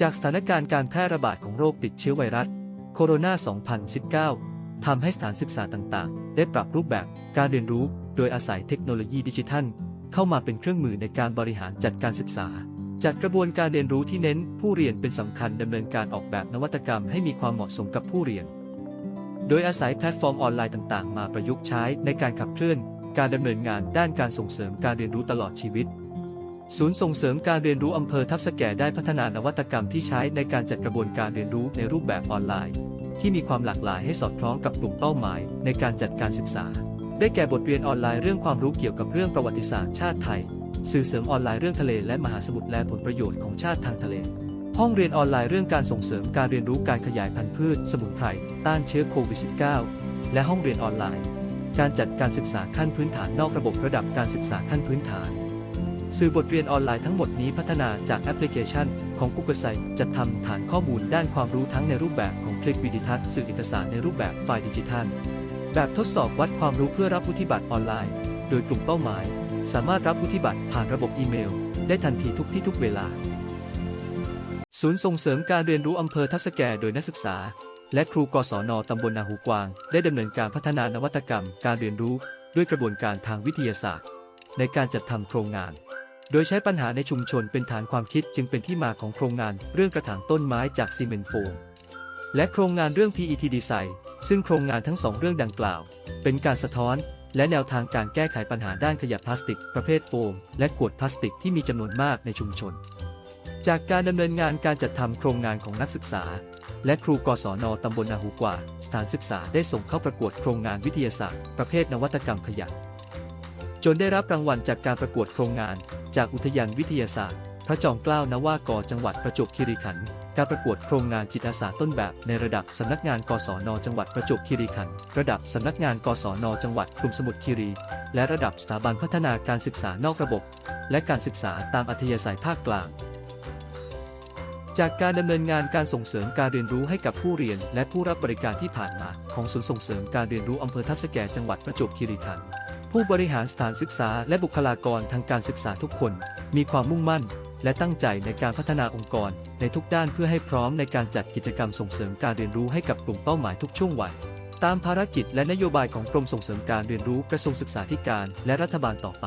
จากสถานการณ์การแพร่ระบาดของโรคติดเชื้อไวรัสโคโรนา 2019 ทำให้สถานศึกษาต่างๆ ได้ปรับรูปแบบการเรียนรู้โดยอาศัยเทคโนโลยีดิจิทัล เข้ามาเป็นเครื่องมือในการบริหารจัดการศึกษา จัดกระบวนการเรียนรู้ที่เน้นผู้เรียนเป็นสำคัญดำเนินการออกแบบนวัตกรรมให้มีความเหมาะสมกับผู้เรียน โดยอาศัยแพลตฟอร์มออนไลน์ต่างๆ มาประยุกต์ใช้ในการขับเคลื่อน การดำเนินงานด้านการส่งเสริมการเรียนรู้ตลอดชีวิต ศูนย์ส่งเสริมการเรียนรู้อำเภอทับสแก่ได้พัฒนานวัตกรรมที่ใช้ในการจัดกระบวนการเรียนรู้ในรูปแบบออนไลน์ ที่มีความหลากหลายให้สอดคล้องกับกลุ่มเป้าหมายในการจัดการศึกษา ได้แก่บทเรียนออนไลน์เรื่องความรู้เกี่ยวกับเรื่องประวัติศาสตร์ชาติไทย สื่อเสริมออนไลน์เรื่องทะเลและมหาสมุทรและผลประโยชน์ของชาติทางทะเล ห้องเรียนออนไลน์เรื่องการส่งเสริมการเรียนรู้การขยายพันธุ์พืช สมุนไพรต้านเชื้อโควิด -19 และห้องเรียนออนไลน์ การจัดการศึกษาขั้นพื้นฐานนอกระบบระดับการศึกษาขั้นพื้นฐาน สื่อบทเรียนออนไลน์ทั้งหมดนี้พัฒนาจากแอปพลิเคชันของ Google Site จัดทำฐานข้อมูลด้านความรู้ทั้งในรูปแบบของคลิปวิดีทัศน์สื่อเอกสารในรูปแบบไฟล์ดิจิทัล แบบทดสอบวัดความรู้เพื่อรับวุฒิบัตรออนไลน์ โดยกลุ่มเป้าหมาย สามารถรับวุฒิบัตรผ่านระบบอีเมล ได้ทันทีทุกที่ทุกเวลา ศูนย์ส่งเสริมการเรียนรู้อำเภอทับสแกโดยนักศึกษา และครูกศนตำบลนาหูกวาง ได้ดำเนินการพัฒนานวัตกรรม การเรียนรู้ ด้วยกระบวนการทางวิทยาศาสตร์ ในการจัดทำโครงงาน โดยใช้ปัญหาในชุมชนเป็นฐานความคิดจึงเป็นที่มาของโครงงานเรื่องกระถางต้นไม้จากซีเมนต์โฟมและโครงงานเรื่อง PET Design ซึ่งโครงงานทั้งสองเรื่องดังกล่าว เป็นการสะท้อน และแนวทางการแก้ไขปัญหาด้านขยะพลาสติก ประเภทโฟม และขวดพลาสติกที่มีจำนวนมากในชุมชน จากการดำเนินงานการจัดทำโครงงานของนักศึกษา และครูกศนตำบลนาหูกว่า สถานศึกษาได้ส่งเข้าประกวดโครงงานวิทยาศาสตร์ ประเภทนวัตกรรมขยะ จนได้รับรางวัลจากการประกวดโครงงาน จากอุทยานวิทยาศาสตร์ พระจอมเกล้านวากอจังหวัดประจวบคีรีขันธ์การประกวดโครงงานจิตอาสาต้นแบบในระดับสำนักงานกศน จังหวัดประจวบคีรีขันธ์ระดับสำนักงานกศน จังหวัดกลุ่มสมุทรคีรี และระดับสถาบันพัฒนาการศึกษานอกระบบ และการศึกษาตามอัธยาศัยภาคกลาง จากการดำเนินงานการส่งเสริมการเรียนรู้ให้กับผู้เรียน และผู้รับบริการที่ผ่านมา ของศูนย์ส่งเสริมการเรียนรู้อำเภอทับสแกจังหวัดประจวบคีรีขันธ์ ผู้บริหารสถานศึกษาและบุคลากรทางการศึกษาทุกคน มีความมุ่งมั่น และตั้งใจในการพัฒนาองค์กร ในทุกด้านเพื่อให้พร้อมในการจัดกิจกรรมส่งเสริมการเรียนรู้ให้กับกลุ่มเป้าหมายทุกช่วงวัยตามภารกิจและนโยบายของกรมส่งเสริมการเรียนรู้กระทรวงศึกษาธิการ และรัฐบาลต่อไป